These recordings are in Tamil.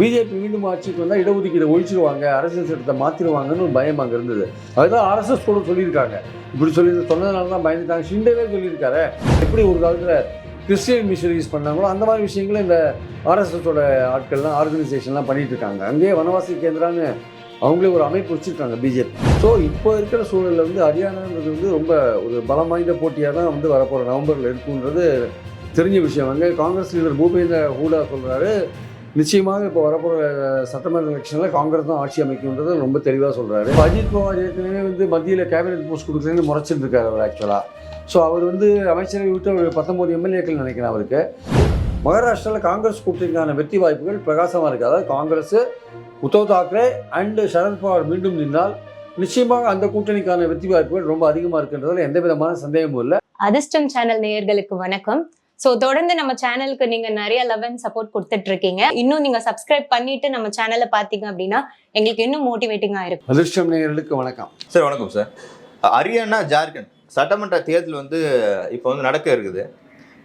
பிஜேபி மீண்டும் ஆட்சிக்கு வந்தால் இடஒதுக்கீடு ஒழிச்சிருவாங்க அரசியல் சட்டத்தை மாற்றிடுவாங்கன்னு ஒரு பயம் அங்கே இருந்தது. அதுதான் ஆர்எஸ்எஸ் கூட சொல்லியிருக்காங்க. இப்படி சொல்லி சொன்னதுனால தான் பயந்துட்டாங்க. ஷிண்டேவே சொல்லியிருக்காரு. எப்படி ஒரு காலத்தில் கிறிஸ்டியன் மிஷனரிஸ் பண்ணாங்களோ அந்த மாதிரி விஷயங்களும் இந்த ஆர்எஸ்எஸோட ஆட்கள்லாம் ஆர்கனைசேஷன்லாம் பண்ணிகிட்டு இருக்காங்க. அங்கேயே வனவாசி கேந்திரான்னு அவங்களே ஒரு அமைப்பு வச்சுருக்காங்க பிஜேபி. ஸோ இப்போ இருக்கிற சூழலில் வந்து ஹரியானான்றது வந்து ரொம்ப ஒரு பலம் வாய்ந்த போட்டியாக தான் வந்து வரப்போகிற நவம்பரில் இருக்குன்றது தெரிஞ்ச விஷயம். அங்கே காங்கிரஸ் லீடர் பூபேந்திர ஹூடா சொல்கிறாரு நிச்சயமாக இப்போ வரப்போகிற சட்டமன்ற எலெக்ஷனில் காங்கிரஸ் தான் ஆட்சி அமைக்கும்ன்றது ரொம்ப தெளிவாக சொல்கிறாரு அஜித் பவார் ஏற்கனவே வந்து மத்தியில் கேபினெட் போஸ்ட் கொடுக்குறேன்னு முறைச்சிட்டு இருக்காரு அவர் ஆக்சுவலாக ஸோ அவர் வந்து அமைச்சரவை விட்டு ஒரு பத்தொம்போது எம்எல்ஏக்கள் நினைக்கிறேன் அவருக்கு. மகாராஷ்டிராவில் காங்கிரஸ் கூட்டணிக்கான வெற்றி வாய்ப்புகள் பிரகாசமாக இருக்குது அதாவது காங்கிரஸ் உத்தவ் தாக்கரே அண்டு சரத்பவார் மீண்டும் நின்றால் நிச்சயமாக அந்த கூட்டணிக்கான வெற்றி வாய்ப்புகள் ரொம்ப அதிகமாக இருக்குன்றதுல எந்த விதமான சந்தேகமும் இல்லை. அதிர்ஷ்டம் சேனல் நேயர்களுக்கு வணக்கம். சோ தொடர்ந்து நம்ம சேனலுக்கு நீங்க நிறைய லவ் அண்ட் சப்போர்ட் கொடுத்துட்டு இருக்கீங்க இன்னும் நீங்க சப்ஸ்கிரைப் பண்ணிட்டு நம்ம சேனலை பாத்தீங்க அப்படின்னா எங்களுக்கு இன்னும் மோட்டிவேட்டிங்கா இருக்கும். அதிர்ஷ்டம் நேயர்களுக்கு வணக்கம். சார் வணக்கம் சார். ஹரியானா ஜார்க்கண்ட். சட்டமன்ற தேர்தல் வந்து இப்போ வந்து நடக்க இருக்குது.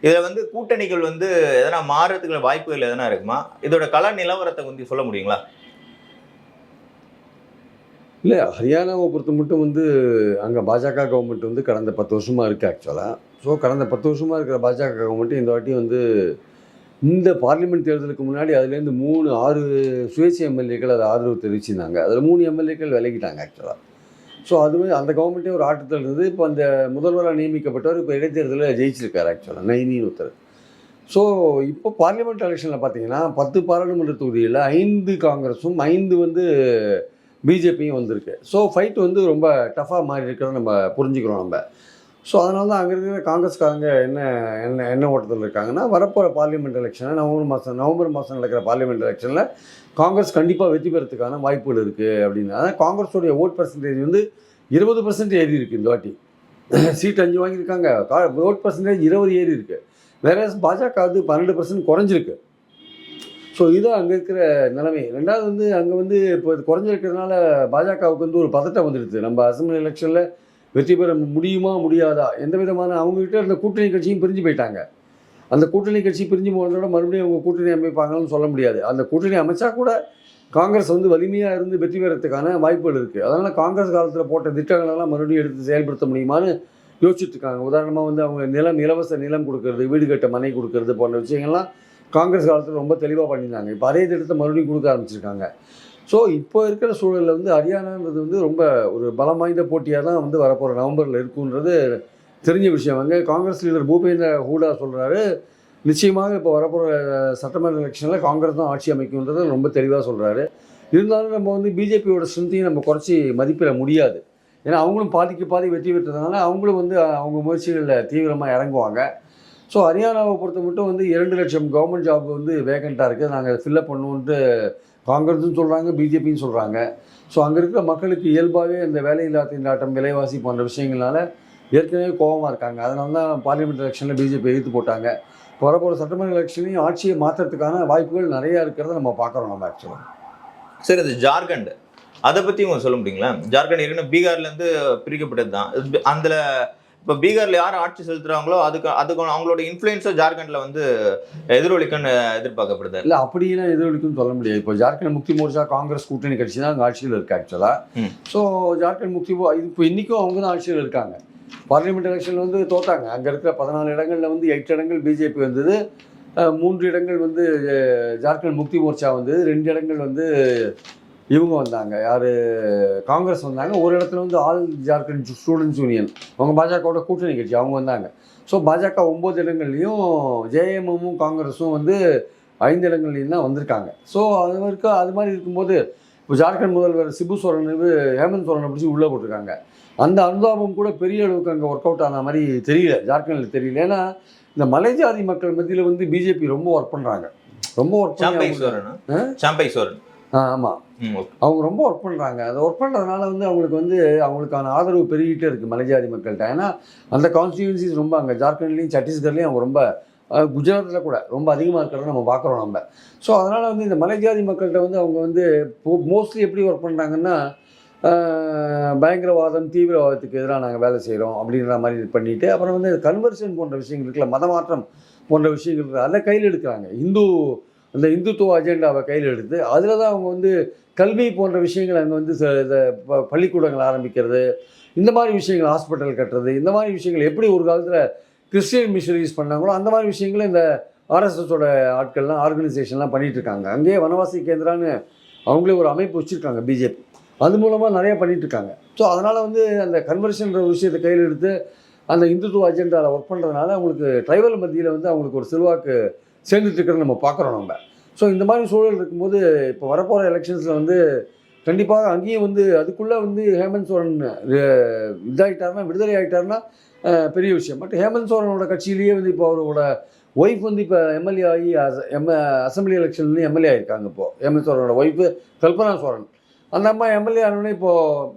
இதில் வந்து கூட்டணிகள் வந்து எதனா மாறுறதுக்கு வாய்ப்புகள் எதனா இருக்குமா? இதோட கள நிலவரத்தை கொஞ்சம் சொல்ல முடியுங்களா? இல்லை ஹரியானாவை பொறுத்த மட்டும் வந்து அங்கே பாஜக கவர்மெண்ட் வந்து கடந்த பத்து வருஷமாக இருக்குது ஆக்சுவலாக ஸோ கடந்த பத்து வருஷமாக இருக்கிற பாஜக கவர்மெண்ட் இந்த வாட்டி வந்து இந்த பார்லிமெண்ட் தேர்தலுக்கு முன்னாடி அதுலேருந்து மூணு ஆறு சுயேட்சை எம்எல்ஏக்கள் அதை ஆதரவு தெரிவிச்சிருந்தாங்க. அதில் மூணு எம்எல்ஏக்கள் விலகிட்டாங்க ஆக்சுவலாக ஸோ அதுவே அந்த கவர்மெண்ட்டே ஒரு ஆட்டத்தில் இருந்தது இப்போ அந்த முதல்வராக நியமிக்கப்பட்டவர் இப்போ இடைத்தேர்தலில் ஜெயிச்சிருக்கார் ஆக்சுவலாக நைனின்னு ஒருத்தர். ஸோ இப்போ பார்லிமெண்ட் எலெக்ஷனில் பார்த்தீங்கன்னா பத்து பாராளுமன்ற தொகுதியில் ஐந்து காங்கிரஸும் ஐந்து வந்து பிஜேபியும் வந்திருக்கு. ஸோ ஃபைட் வந்து ரொம்ப டஃபாக மாறி இருக்கிறத நம்ம புரிஞ்சுக்கிறோம் நம்ம. ஸோ அதனால தான் அங்கே இருக்கிற காங்கிரஸ்காரங்க என்ன என்ன என்ன ஓட்டத்தில் இருக்காங்கன்னா வரப்போகிற பார்லிமெண்ட் எலெக்ஷனில் நவம்பர் மாதம் நவம்பர் மாதம் நடக்கிற பார்லிமெண்ட் எலெக்ஷனில் காங்கிரஸ் கண்டிப்பாக வெற்றி பெறத்துக்கான வாய்ப்புகள் இருக்குது அப்படின்னு. அதான் காங்கிரஸோடைய ஓட் பர்சன்டேஜ் வந்து இருபது பர்சன்ட் ஏறி இருக்குது இந்த வாட்டி. சீட் அஞ்சு வாங்கியிருக்காங்க. ஓட் பர்சன்டேஜ் இருபது ஏறி இருக்குது வேற பாஜக வந்து பன்னெண்டு பர்சன்ட் குறைஞ்சிருக்கு. ஸோ இதுதான் அங்கே இருக்கிற நிலைமை. ரெண்டாவது வந்து அங்கே வந்து இப்போ இது குறைஞ்சிருக்கிறதுனால பாஜகவுக்கு வந்து ஒரு பதட்டம் வந்துடுது. நம்ம அசம்பிளி எலெக்ஷனில் வெற்றி பெற முடியுமா முடியாதா? எந்த விதமான அவங்ககிட்ட இருந்த கூட்டணி கட்சியும் பிரிஞ்சு போயிட்டாங்க. அந்த கூட்டணி கட்சி பிரிஞ்சு போனதோட மறுபடியும் அவங்க கூட்டணி அமைப்பாங்கன்னு சொல்ல முடியாது. அந்த கூட்டணி அமைச்சா கூட காங்கிரஸ் வந்து வலிமையாக இருந்து வெற்றி பெறத்துக்கான வாய்ப்புகள் இருக்குது அதனால் காங்கிரஸ் காலத்தில் போட்ட திட்டங்களெல்லாம் மறுபடியும் எடுத்து செயல்படுத்த முடியுமான்னு யோசிச்சுட்ருக்காங்க. உதாரணமாக வந்து அவங்க நிலம் இலவச நிலம் கொடுக்கறது வீடு கட்ட மனை கொடுக்கறது போன்ற விஷயங்கள்லாம் காங்கிரஸ் காலத்தில் ரொம்ப தெளிவாக பண்ணியிருந்தாங்க. இப்போ அதே திட்டத்தை மறுபடியும் கொடுக்க ஆரம்பிச்சிருக்காங்க. ஸோ இப்போ இருக்கிற சூழலில் வந்து ஹரியானான்றது வந்து ரொம்ப ஒரு பலம் வாய்ந்த போட்டியாக தான் வந்து வரப்போகிற நவம்பரில் இருக்குன்றது தெரிஞ்ச விஷயம். அங்கே காங்கிரஸ் லீடர் பூபேந்திர ஹூடா சொல்கிறாரு நிச்சயமாக இப்போ வரப்போகிற சட்டமன்ற எலெக்ஷனில் காங்கிரஸ் தான் ஆட்சி அமைக்கும்ன்றது ரொம்ப தெளிவாக சொல்கிறாரு இருந்தாலும் நம்ம வந்து பிஜேபியோட ஸ்ட்ரென்த்தையும் நம்ம குறைச்சி மதிப்பிட முடியாது. ஏன்னா அவங்களும் பாதிக்கு பாதி வெற்றி பெற்றதுனால அவங்களும் வந்து அவங்க முயற்சிகளில் தீவிரமாக இறங்குவாங்க. ஸோ ஹரியானாவை பொறுத்த மட்டும் வந்து இரண்டு லட்சம் கவர்மெண்ட் ஜாப் வந்து வேகண்ட்டாக இருக்குது நாங்கள் ஃபில்லப் பண்ணுவோன்ட்டு காங்கிரஸும் சொல்கிறாங்க பிஜேபியும் சொல்கிறாங்க ஸோ அங்கே இருக்கிற மக்களுக்கு இயல்பாகவே இந்த வேலையில்லா திண்டாட்டம் விலைவாசி போன்ற விஷயங்களால ஏற்கனவே கோபமாக இருக்காங்க. அதனால தான் பார்லிமெண்ட் எலெக்ஷனில் பிஜேபி எதிர்த்து போட்டாங்க. வரப்போகிற சட்டமன்ற எலெக்ஷனையும் ஆட்சியை மாற்றுறதுக்கான வாய்ப்புகள் நிறையா இருக்கிறத நம்ம பார்க்குறோம் நம்ம ஆக்சுவலாக சரி இது ஜார்க்கண்ட். அதை பற்றி உங்க சொல்ல முடியுங்களா? ஜார்க்கண்ட் ஏற்கனவே பீகார்லேருந்து பிரிக்கப்பட்டது தான் அதில் இப்போ பீகாரில் யார் ஆட்சி செலுத்துகிறாங்களோ அதுக்கு அதுக்கு அவங்களோட இன்ஃப்ளூயன்ஸை ஜார்க்கண்டில் வந்து எதிரொலிக்குன்னு எதிர்பார்க்கப்படுது. இல்லை அப்படிலாம் எதிரொலிக்கும் சொல்ல முடியாது. இப்போ ஜார்க்கண்ட் முக்தி மோர்ச்சா காங்கிரஸ் கூட்டணி கட்சி தான் அங்கே ஆட்சியில் இருக்கு ஆக்சுவலாக. ஸோ ஜார்க்கண்ட் முக்தி இது இப்போ இன்றைக்கும் அவங்க தான் ஆட்சியில் இருக்காங்க. பார்லிமெண்ட் எலெக்ஷனில் வந்து தோத்தாங்க. அங்கே இருக்கிற பதினாலு இடங்களில் வந்து எட்டு இடங்கள் பிஜேபி வந்தது. மூன்று இடங்கள் வந்து ஜார்க்கண்ட் முக்தி மோர்ச்சா வந்தது. ரெண்டு இடங்கள் வந்து இவங்க வந்தாங்க. யார்? காங்கிரஸ் வந்தாங்க. ஒரு இடத்துல வந்து ஆல் ஜார்க்கண்ட் ஸ்டூடெண்ட்ஸ் யூனியன். அவங்க பாஜகவோட கூட்டணி கட்சி. அவங்க வந்தாங்க. ஸோ பாஜக ஒம்பது இடங்கள்லையும் ஜேஎம்எம்மும் காங்கிரஸும் வந்து ஐந்து இடங்கள்லையும் தான் வந்திருக்காங்க. ஸோ அது வரைக்கும் அது மாதிரி இருக்கும்போது இப்போ ஜார்க்கண்ட் முதல்வர் சிபு சோரன் ஹேமந்த் சோரனை பிடிச்சி உள்ளே போட்டிருக்காங்க. அந்த அனுதாபம் கூட பெரிய அளவுக்கு அங்கே ஒர்க் அவுட் ஆன மாதிரி தெரியல. ஜார்க்கண்டில் தெரியல. ஏன்னா இந்த மலை ஜாதி மக்கள் மத்தியில் வந்து பிஜேபி ரொம்ப ஒர்க் பண்ணுறாங்க ரொம்ப ஒர்க் சாம்பை பண்ணி சோரன் சாம்பை சோரன் ஆமாம் அவங்க ரொம்ப ஒர்க் பண்ணுறாங்க அந்த ஒர்க் பண்ணுறதுனால வந்து அவங்களுக்கு வந்து அவங்களுக்கான ஆதரவு பெருகிட்டே இருக்குது மலைஜாதி மக்கள்கிட்ட. ஏன்னா அந்த கான்ஸ்டியூன்சிஸ் ரொம்ப அங்கே ஜார்க்கண்ட்லேயும் சத்தீஸ்கர்லேயும் அவங்க ரொம்ப குஜராத்தில் கூட ரொம்ப அதிகமாக இருக்கிறத நம்ம பார்க்குறோம் நம்ம. ஸோ அதனால் வந்து இந்த மலைஜாதி மக்கள்கிட்ட வந்து அவங்க வந்து மோஸ்ட்லி எப்படி ஒர்க் பண்ணுறாங்கன்னா பயங்கரவாதம் தீவிரவாதத்துக்கு எதிராக நாங்கள் வேலை செய்கிறோம் அப்படின்ற மாதிரி இது பண்ணிட்டு அப்புறம் வந்து கன்வர்ஷன் போன்ற விஷயங்கள் இருக்குல்ல மதமாற்றம் போன்ற விஷயங்கள். அதை கையில் எடுக்கிறாங்க. இந்து அந்த இந்துத்துவ அஜெண்டாவை கையில் எடுத்து அதில் தான் அவங்க வந்து கல்வி போன்ற விஷயங்களை அங்கே வந்து ச- இந்த ப- பள்ளிக்கூடங்கள் ஆரம்பிக்கிறது இந்த மாதிரி விஷயங்கள் ஹாஸ்பிட்டல் கட்டுறது இந்த மாதிரி விஷயங்கள் எப்படி ஒரு காலத்தில் கிறிஸ்டியன் மிஷனரிஸ் பண்ணாங்களோ அந்த மாதிரி விஷயங்களும் இந்த ஆர்எஸ்எஸோட ஆட்கள்லாம் ஆர்கனைசேஷன்லாம் பண்ணிகிட்ருக்காங்க இருக்காங்க. அங்கேயே வனவாசி கேந்திரான்னு அவங்களே ஒரு அமைப்பு வச்சுருக்காங்க பிஜேபி அது மூலமாக நிறையா பண்ணிகிட்ருக்காங்க ஸோ அதனால் வந்து அந்த கன்வர்ஷன்ற ஒரு விஷயத்தை கையில் எடுத்து அந்த இந்துத்துவ அஜெண்டாவில் ஒர்க் பண்ணுறதுனால அவங்களுக்கு ட்ரைபல் மத்தியில் வந்து அவங்களுக்கு ஒரு செல்வாக்கு சேர்ந்துட்டுருக்கிறத நம்ம பார்க்குறோம் நம்ம. ஸோ இந்த மாதிரி சூழல் இருக்கும்போது இப்போ வரப்போகிற எலெக்ஷன்ஸில் வந்து கண்டிப்பாக அங்கேயும் வந்து அதுக்குள்ளே வந்து ஹேமந்த் சோரன் இதாகிட்டார்னா விடுதலை ஆகிட்டாருன்னா பெரிய விஷயம். பட் ஹேமந்த் சோரனோட கட்சியிலேயே வந்து இப்போ அவரோட ஒய்ஃப் வந்து இப்போ எம்எல்ஏ ஆகி எம் அசம்பிளி எலெக்ஷன்லேயும் எம்எல்ஏ ஆகியிருக்காங்க இப்போது ஹேமந்த் சோரனோட ஒய்ஃபு கல்பனா சோரன். அந்த அம்மா எம்எல்ஏ ஆனோடனே இப்போது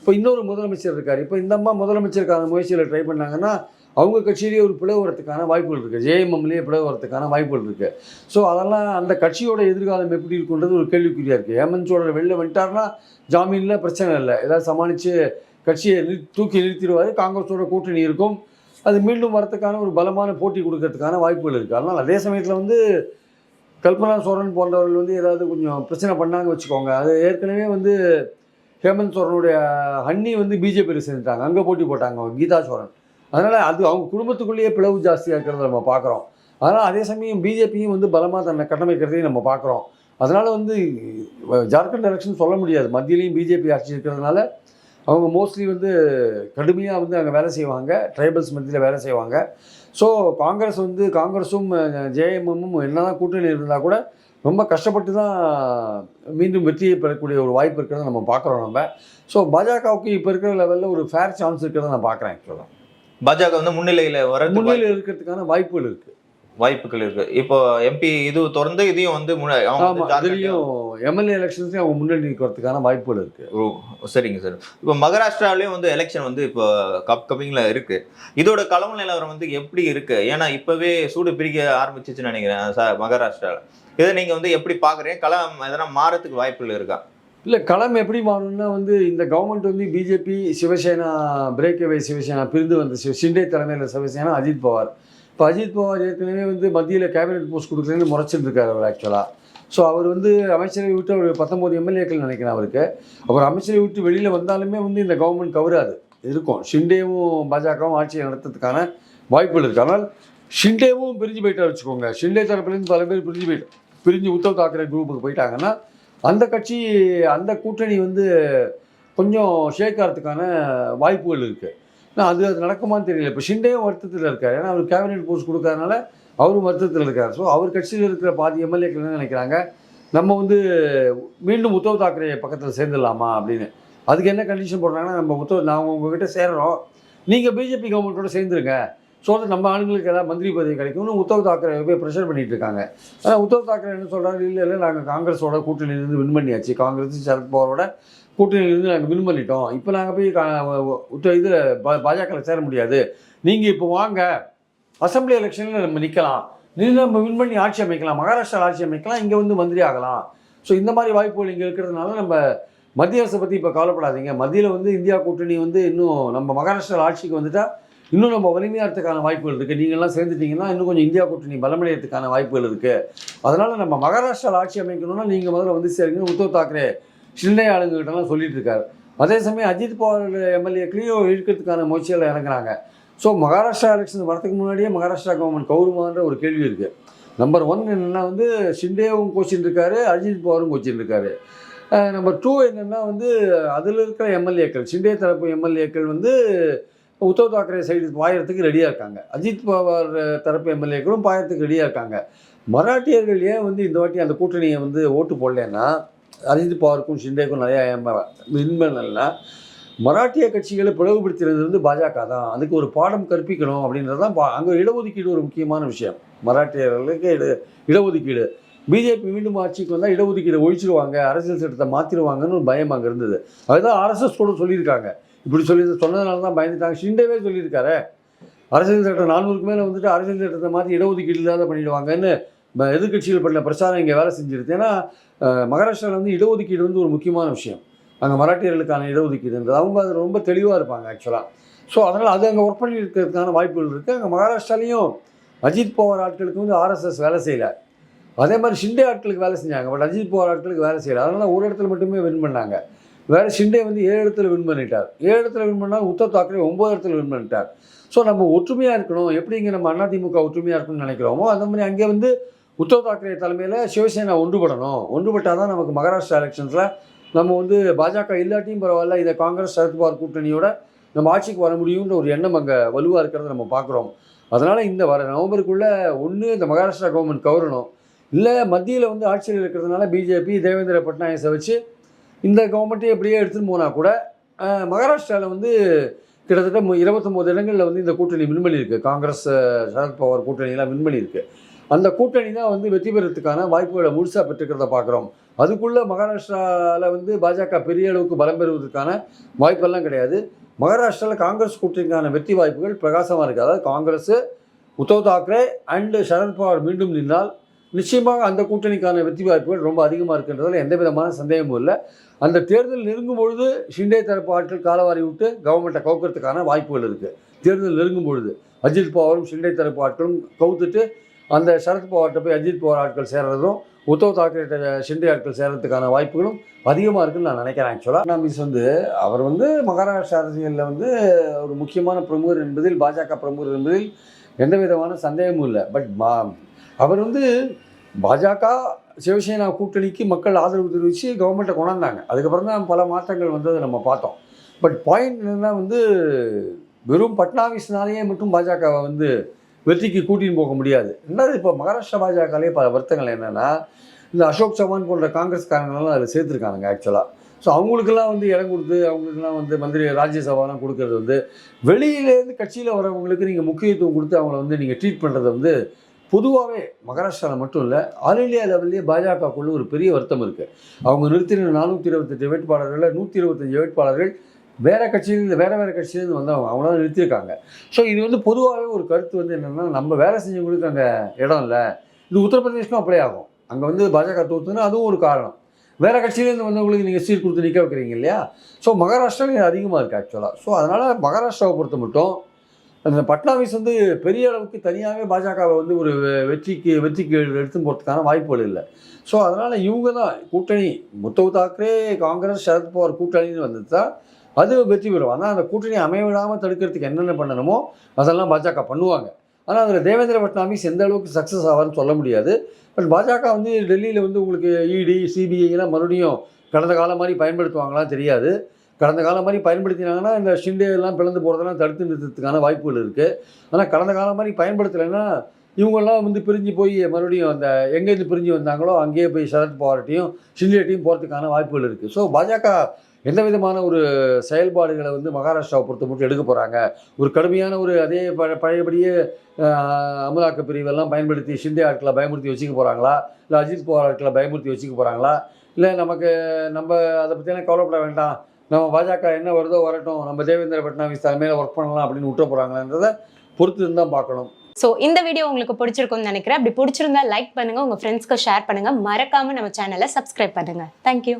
இப்போ இன்னொரு முதலமைச்சர் இருக்கார். இப்போ இந்த அம்மா முதலமைச்சருக்கான முயற்சியில் ட்ரை பண்ணாங்கன்னா அவங்க கட்சியிலேயே ஒரு பிளவு வரத்துக்கான வாய்ப்புகள் இருக்குது ஜேஎம்எம்லேயே பிளவு வரத்துக்கான வாய்ப்புகள் இருக்குது ஸோ அதெல்லாம் அந்த கட்சியோட எதிர்காலம் எப்படி இருக்குன்றது ஒரு கேள்விக்குறியாக இருக்குது ஹேமந்த் சோழர் வெளில வந்துட்டார்னா ஜாமீனில் பிரச்சனை இல்லை. ஏதாவது சமாளித்து கட்சியை நிறு தூக்கி நிறுத்திடுவார். காங்கிரஸோட கூட்டணி இருக்கும். அது மீண்டும் வரத்துக்கான ஒரு பலமான போட்டி கொடுக்கறதுக்கான வாய்ப்புகள் இருக்குது அதனால் அதே சமயத்தில் வந்து கல்பனா சோரன் போன்றவர்கள் வந்து ஏதாவது கொஞ்சம் பிரச்சனை பண்ணாங்க வச்சுக்கோங்க. அது ஏற்கனவே வந்து ஹேமந்த் சோரனுடைய ஹன்னி வந்து பிஜேபியில் சேர்ந்துட்டாங்க. அங்கே போட்டி போட்டாங்க அவங்க. கீதா சோரன் அதனால் அது அவங்க குடும்பத்துக்குள்ளேயே பிளவு ஜாஸ்தியாக இருக்கிறத நம்ம பார்க்குறோம் அதனால் அதே சமயம் பிஜேபியும் வந்து பலமாக தன்னை கட்டமைக்கிறதையும் நம்ம பார்க்குறோம் அதனால் வந்து ஜார்க்கண்ட் எலெக்ஷன் சொல்ல முடியாது. மத்தியிலையும் பிஜேபி ஆட்சி இருக்கிறதுனால அவங்க மோஸ்ட்லி வந்து கடுமையாக வந்து அங்கே வேலை செய்வாங்க. ட்ரைபல்ஸ் மத்தியில் வேலை செய்வாங்க. ஸோ காங்கிரஸ் வந்து காங்கிரஸும் ஜேஎம்எம்மும் என்னதான் கூட்டணி இருந்தால் கூட ரொம்ப கஷ்டப்பட்டு தான் மீண்டும் வெற்றியை பெறக்கூடிய ஒரு வாய்ப்பு இருக்கிறத நம்ம பார்க்குறோம் நம்ம. ஸோ பாஜகவுக்கு இப்போ இருக்கிற லெவலில் ஒரு ஃபேர் சான்ஸ் இருக்கிறத நான் பார்க்குறேன் ஆக்சுவலாக பாஜக வந்து முன்னிலையில வர முன்னிலையில் இருக்கிறதுக்கான வாய்ப்புகள் இருக்குது வாய்ப்புகள் இருக்கு. இப்போ எம்பி இது தொடர்ந்து இதையும் வந்து அதுலேயும் எம்எல்ஏ எலெக்ஷன்ஸ்லையும் அவங்க முன்னணி வரதுக்கான வாய்ப்புகள் இருக்குது ஓ சரிங்க சார். இப்போ மகாராஷ்டிராவிலேயும் வந்து எலெக்ஷன் வந்து இப்போ கப்பிங்ல இருக்கு. இதோட களவு நிலவரம் வந்து எப்படி இருக்கு? ஏன்னா இப்பவே சூடு பிரிக்க ஆரம்பிச்சிச்சுன்னு நினைக்கிறேன் சார் மகாராஷ்டிராவில் இதை நீங்க வந்து எப்படி பாக்குறீங்க களம் எதனா மாறத்துக்கு வாய்ப்புகள் இருக்கா? இல்லை களம் எப்படி மாறணும்னா வந்து இந்த கவர்மெண்ட் வந்து BJP Shiv Sena break away Shiv Sena பிரிந்து வந்த சிவ ஷிண்டே தலைமையில் சிவசேனா அஜித் பவார். இப்போ அஜித் பவார் ஏற்கனவே வந்து மத்தியில் கேபினெட் போஸ்ட் கொடுக்குறேன்னு முறைச்சிருக்காரு அவர் ஆக்சுவலாக ஸோ அவர் வந்து அமைச்சரை விட்டு அவர் பத்தொம்போது எம்எல்ஏக்கள் நினைக்கிறேன் அவருக்கு. அவர் அமைச்சரை விட்டு வெளியில் வந்தாலுமே வந்து இந்த கவர்மெண்ட் கவராது. இருக்கும். ஷிண்டேவும் பாஜகவும் ஆட்சியை நடத்துறதுக்கான வாய்ப்புகள் இருக்குது ஆனால் ஷிண்டேவும் பிரிஞ்சு போயிட்டா வச்சுக்கோங்க. ஷிண்டே தரப்புலேருந்து பல பேர் பிரிஞ்சு போயிட்டு பிரிஞ்சு உத்தவ் தாக்கரே குரூப்புக்கு போயிட்டாங்கன்னா அந்த கட்சி அந்த கூட்டணி வந்து கொஞ்சம் சேர்க்கறதுக்கான வாய்ப்புகள் இருக்குது ஆனால் அது அது நடக்குமான்னு தெரியல. இப்போ ஷிண்டேயும் வருத்தத்தில் இருக்கார். ஏன்னா அவர் கேபினெட் போஸ்ட் கொடுக்கறதுனால அவரும் வருத்தத்தில் இருக்கார். ஸோ அவர் கட்சியில் இருக்கிற பாதி எம்எல்ஏக்கள் என்ன நினைக்கிறாங்க? நம்ம வந்து மீண்டும் உத்தவ் தாக்கரே பக்கத்தில் சேர்ந்துடலாமா அப்படின்னு. அதுக்கு என்ன கண்டிஷன் போடுறாங்கன்னா நம்ம உத்தவ் நான் உங்ககிட்ட சேர்கிறோம் நீங்கள் பிஜேபி கவர்மெண்ட்டோட சேர்ந்துருங்க. ஸோ that நம்ம ஆளுங்களுக்கு ஏதாவது மந்திரி பதவி கிடைக்கும்னு உத்தவ் தாக்கரே போய் ப்ரெஷர் பண்ணிட்டு இருக்காங்க. ஆனால் உத்தவ் தாக்கரே என்ன சொல்கிறாரு இல்லை இல்லை நாங்கள் காங்கிரஸோட கூட்டணியிலிருந்து வின் பண்ணியாச்சு. காங்கிரஸ் சரத்பவாரோட கூட்டணியிலிருந்து நாங்கள் வின் பண்ணிட்டோம். இப்போ நாங்கள் போய் கா- உத்த இதில் பாஜகவில் சேர முடியாது. நீங்கள் இப்போ வாங்க. அசம்பிளி எலெக்ஷனில் நம்ம நிற்கலாம் நின்று நம்ம வின் பண்ணி ஆட்சி அமைக்கலாம். மகாராஷ்டிரா ஆட்சி அமைக்கலாம். இங்கே வந்து மந்திரி ஆகலாம். ஸோ இந்த மாதிரி வாய்ப்புகள் இங்கே இருக்கிறதுனால நம்ம மத்திய அரசை பற்றி இப்போ கவலைப்படாதீங்க. மத்தியில் வந்து இந்தியா கூட்டணி வந்து இன்னும் நம்ம மகாராஷ்டிரா ஆட்சிக்கு வந்துட்டால் இன்னும் நம்ம வலிமையாகிறதுக்கான வாய்ப்புகள் இருக்குது நீங்கள்லாம் சேர்ந்துட்டீங்கன்னா இன்னும் கொஞ்சம் இந்தியா கூட்டணி பலமடைகிறதுக்கான வாய்ப்புகள் இருக்குது அதனால் நம்ம மகாராஷ்டிராவில் ஆட்சி அமைக்கணும்னா நீங்கள் முதல்ல வந்து சேருங்க. உத்தவ் தாக்கரே சின்ன ஆளுங்ககிட்டலாம் சொல்லிட்டு இருக்காரு அதே சமயம் அஜித் பவார் எம்எல்ஏக்களையும் இழுக்கிறதுக்கான முயற்சியில் இறங்குறாங்க. ஸோ மகாராஷ்டிரா எலெக்ஷன் வரதுக்கு முன்னாடியே மகாராஷ்டிரா கவர்மெண்ட் கௌரவமான்ற ஒரு கேள்வி இருக்குது நம்பர் ஒன் என்னென்னா வந்து ஷிண்டேவும் கோச்சின்னு இருக்காரு அஜித் பவாரும் கோச்சின்னு இருக்காரு நம்பர் டூ என்னென்னா வந்து அதில் இருக்கிற எம்எல்ஏக்கள் ஷிண்டே தரப்பு எம்எல்ஏக்கள் வந்து உத்தவ் தாக்கரே சைடு பாயறதுக்கு ரெடியாக இருக்காங்க. அஜித் பவார் தரப்பு எம்எல்ஏக்களும் பாயறதுக்கு ரெடியாக இருக்காங்க. மராட்டியர்கள் ஏன் வந்து இந்த வாட்டி அந்த கூட்டணியை வந்து ஓட்டு போடலன்னா அஜித் பவாருக்கும் ஷிண்டேக்கும் நிறையா வின் மராட்டிய கட்சிகளை பிளவுபடுத்துறது வந்து பாஜக தான். அதுக்கு ஒரு பாடம் கற்பிக்கணும் அப்படின்றது தான் பா- அங்கே இடஒதுக்கீடு ஒரு முக்கியமான விஷயம். மராட்டியர்களுக்கு இட இடஒதுக்கீடு. பிஜேபி மீண்டும் ஆட்சிக்கு வந்தால் இடஒதுக்கீடு ஒழிச்சிருவாங்க அரசியல் சட்டத்தை மாற்றிடுவாங்கன்னு ஒரு பயம் அங்கே இருந்தது. அதுதான் ஆர்எஸ்எஸ் கூட சொல்லியிருக்காங்க. இப்படி சொல்லி சொன்னதுனால தான் பயந்துட்டாங்க. ஷிண்டேவே சொல்லியிருக்காரு. அரசியல் சட்டம் நானூறுக்கு மேலே வந்துட்டு அரசியல் சட்டத்தை மாற்றி இடஒதுக்கீடு இல்லாத பண்ணிடுவாங்கன்னு எதிர்கட்சிகள் பண்ண பிரச்சாரம் இங்கே வேலை செஞ்சிருது ஏன்னா மகாராஷ்டிராவில் வந்து இடஒதுக்கீடு வந்து ஒரு முக்கியமான விஷயம். அங்கே மராட்டியர்களுக்கான இடஒதுக்கீடுன்றது. அவங்க அதில் ரொம்ப தெளிவாக இருப்பாங்க ஆக்சுவலாக ஸோ அதனால் அது அங்கே ஒர்க் பண்ணி இருக்கிறதுக்கான வாய்ப்புகள் இருக்குது அங்கே மகாராஷ்டிராலையும் அஜித் பவார் ஆட்களுக்கு வந்து ஆர்எஸ்எஸ் வேலை செய்யலை. அதே மாதிரி ஷிண்டே ஆட்களுக்கு வேலை செஞ்சாங்க. பட் அஜித் பவார் ஆட்களுக்கு வேலை செய்யலை. அதனால ஒரு இடத்துல மட்டுமே வின் பண்ணாங்க. வேறு ஷிண்டே வந்து ஏழு இடத்துல வின் பண்ணிட்டார். ஏழு இடத்துல வின் பண்ணால் உத்தவ் தாக்கரே ஒம்பது இடத்துல வின் பண்ணிட்டார். ஸோ நம்ம ஒற்றுமையாக இருக்கணும். எப்படி இங்கே நம்ம அதிமுக ஒற்றுமையாக இருக்கணும்னு நினைக்கிறோமோ அந்த மாதிரி அங்கே வந்து உத்தவ் தாக்கரே தலைமையில் சிவசேனா ஒன்றுபடணும். ஒன்றுபட்டால் தான் நமக்கு மகாராஷ்டிரா எலெக்ஷன்ஸில் நம்ம வந்து பாஜக இல்லாட்டியும் பரவாயில்ல இதை காங்கிரஸ் சரத்பவார் கூட்டணியோட நம்ம ஆட்சிக்கு வர முடியுன்ற ஒரு எண்ணம் அங்கே வலுவாக இருக்கிறத நம்ம பார்க்குறோம். அதனால் இந்த வர நவம்பருக்குள்ளே ஒன்று இந்த மகாராஷ்டிரா கவர்மெண்ட் கவரணும். இல்லை மத்தியில் வந்து ஆட்சியில் இருக்கிறதுனால பிஜேபி தேவேந்திர பட்நாயகஸை வச்சு இந்த கவர்மெண்ட்டே எப்படியே எடுத்துன்னு போனால் கூட மகாராஷ்டிராவில் வந்து கிட்டத்தட்ட இருபத்தொம்போது இடங்களில் வந்து இந்த கூட்டணி வின் பண்ணியிருக்கு காங்கிரஸ் சரத்பவார் கூட்டணியெல்லாம் வின் பண்ணியிருக்கு அந்த கூட்டணி தான் வந்து வெற்றி பெறத்துக்கான வாய்ப்புகளை முழுசாக பெற்றுக்கிறத பார்க்குறோம். அதுக்குள்ளே மகாராஷ்டிராவில் வந்து பாஜக பெரிய அளவுக்கு பலம் பெறுவதற்கான வாய்ப்பெல்லாம் கிடையாது. மகாராஷ்டிராவில் காங்கிரஸ் கூட்டணிக்கான வெற்றி வாய்ப்புகள் பிரகாசமாக இருக்குது அதாவது காங்கிரஸ் உத்தவ் தாக்கரே அண்டு சரத்பவார் மீண்டும் நின்றால் நிச்சயமாக அந்த கூட்டணிக்கான வெற்றி வாய்ப்புகள் ரொம்ப அதிகமாக இருக்கின்றதில் எந்த விதமான சந்தேகமும் இல்லை. அந்த தேர்தல் நெருங்கும் பொழுது ஷிண்டே தரப்பு ஆட்கள் காலவாரி விட்டு கவர்மெண்ட்டை கவுக்கிறதுக்கான வாய்ப்புகள் இருக்குது தேர்தல் நெருங்கும் பொழுது அஜித் பவாரும் ஷிண்டே தரப்பு ஆட்களும் கவுத்துட்டு அந்த சரத் பவார்கிட்ட போய் அஜித் பவார் ஆட்கள் சேர்றதும் உத்தவ் தாக்கரே ஷிண்டே ஆட்கள் சேர்றதுக்கான வாய்ப்புகளும் அதிகமாக இருக்குன்னு நான் நினைக்கிறேன் ஆக்சுவலாக ஃபட்னாவிஸ் வந்து அவர் வந்து மகாராஷ்டிரா அரசியலில் வந்து ஒரு முக்கியமான பிரமுகர் என்பதில் பாஜக பிரமுகர் என்பதில் எந்த விதமான சந்தேகமும் இல்லை. பட் மா அவர் வந்து பாஜக சிவசேனா கூட்டணிக்கு மக்கள் ஆதரவு தெரிவித்து கவர்மெண்ட்டை கொண்டாந்தாங்க. அதுக்கப்புறம் தான் பல மாற்றங்கள் வந்ததை நம்ம பார்த்தோம். பட் பாயிண்ட் என்னென்னா வந்து வெறும் பட்னாவிஸ்னாலேயே மட்டும் பாஜகவை வந்து வெற்றிக்கு கூட்டின்னு போக முடியாது. ரெண்டாவது இப்போ மகாராஷ்டிரா பாஜகலேயே பல வருத்தங்கள் என்னென்னா இந்த அசோக் சவான் போன்ற காங்கிரஸ்காரங்களெல்லாம் அதில் சேர்த்துருக்காங்க ஆக்சுவலாக ஸோ அவங்களுக்கெல்லாம் வந்து இடம் கொடுத்து அவங்களுக்கெல்லாம் வந்து மந்திரி ராஜ்யசபாலாம் கொடுக்கறது வந்து வெளியிலேருந்து கட்சியில் வரவங்களுக்கு நீங்கள் முக்கியத்துவம் கொடுத்து அவங்கள வந்து நீங்கள் ட்ரீட் பண்ணுறது வந்து பொதுவாகவே மகாராஷ்டிராவில் மட்டும் இல்லை ஆல் இண்டியா லெவல்லே பாஜகக்குள்ள ஒரு பெரிய வருத்தம் இருக்குது அவங்க நிறுத்தின நானூற்றி இருபத்தெட்டு வேட்பாளர்களில் நூற்றி இருபத்தஞ்சு வேட்பாளர்கள் வேறு கட்சியிலேருந்து வேறு வேறு கட்சியிலேருந்து வந்தவங்க அவங்கள நிறுத்தியிருக்காங்க. ஸோ இது வந்து பொதுவாகவே ஒரு கருத்து வந்து என்னென்னா நம்ம வேலை செஞ்சவங்களுக்கு அங்கே இடம் இல்லை. இது உத்தரப்பிரதேஷ்க்கும் அப்படியே ஆகும். அங்கே வந்து பாஜக தோத்துன்னா அதுவும் ஒரு காரணம். வேறு கட்சியிலேருந்து வந்தவங்களுக்கு நீங்கள் சீட் கொடுத்து நிற்க வைக்கிறீங்க இல்லையா? ஸோ மகாராஷ்டிராவில் அதிகமாக இருக்குது ஆக்சுவலாக ஸோ அதனால் மகாராஷ்டிராவை பொறுத்த மட்டும் அந்த பட்னாவிஸ் வந்து பெரிய அளவுக்கு தனியாகவே பாஜகவை வந்து ஒரு வெற்றிக்கு வெற்றிக்கு எடுத்து போகிறதுக்கான வாய்ப்புகள் இல்லை. ஸோ அதனால் இவங்க தான் கூட்டணி. உத்தவ் தாக்கரே காங்கிரஸ் சரத்பவார் கூட்டணின்னு வந்தது தான் அது வெற்றி பெறும். ஆனால் அந்த கூட்டணி அமைய விடாமல் தடுக்கிறதுக்கு என்னென்ன பண்ணணுமோ அதெல்லாம் பாஜக பண்ணுவாங்க. ஆனால் அதில் தேவேந்திர பட்னாமிஸ் எந்த அளவுக்கு சக்ஸஸ் ஆவார்னு சொல்ல முடியாது. பட் பாஜக வந்து டெல்லியில் வந்து உங்களுக்கு இடி சிபிஐலாம் மறுபடியும் கடந்த காலம் மாதிரி பயன்படுத்துவாங்களாம் தெரியாது. கடந்த காலம் மாதிரி பயன்படுத்தினாங்கன்னா இந்த ஷிண்டே எல்லாம் பிளந்து போகிறதெல்லாம் தடுத்து நிறுத்தத்துக்கான வாய்ப்புகள் இருக்குது ஆனால் கடந்த காலம் மாதிரி பயன்படுத்தலைன்னா இவங்கெல்லாம் வந்து பிரிஞ்சு போய் மறுபடியும் அந்த எங்கேருந்து பிரிஞ்சு வந்தாங்களோ அங்கேயே போய் சரத்பவார்ட்டையும் ஷிண்டேட்டையும் போகிறதுக்கான வாய்ப்புகள் இருக்குது ஸோ பாஜக எந்த விதமான ஒரு செயல்பாடுகளை வந்து மகாராஷ்டிராவை பொறுத்த மட்டும் எடுக்க போகிறாங்க ஒரு கடுமையான ஒரு அதே ப பழையபடியே அமலாக்க பிரிவெல்லாம் பயன்படுத்தி ஷிண்டே ஆட்களை பயமுறுத்தி வச்சுக்க போகிறாங்களா இல்லை அஜித் பவார் ஆட்களை பயமுறுத்தி வச்சுக்க போகிறாங்களா இல்லை நமக்கு நம்ம அதை பற்றியெல்லாம் கவலைப்பட வேண்டாம். நம்ம பாஜக என்ன வருதோ வரட்டும். நம்ம தேவேந்திர பட்னாவிஸ் தலைமையில் ஒர்க் பண்ணலாம் அப்படின்னு விட்டுற போகிறாங்களான்றதை பொறுத்து இருந்தால் தான் பார்க்கணும். ஸோ இந்த வீடியோ உங்களுக்கு பிடிச்சிருக்கும்னு நினைக்கிறேன். அப்படி பிடிச்சிருந்தா லைக் பண்ணுங்கள் உங்கள் ஃப்ரெண்ட்ஸ்க்கு ஷேர் பண்ணுங்கள் மறக்காமல் நம்ம சேனலை சப்ஸ்கிரைப் பண்ணுங்கள் தேங்க்யூ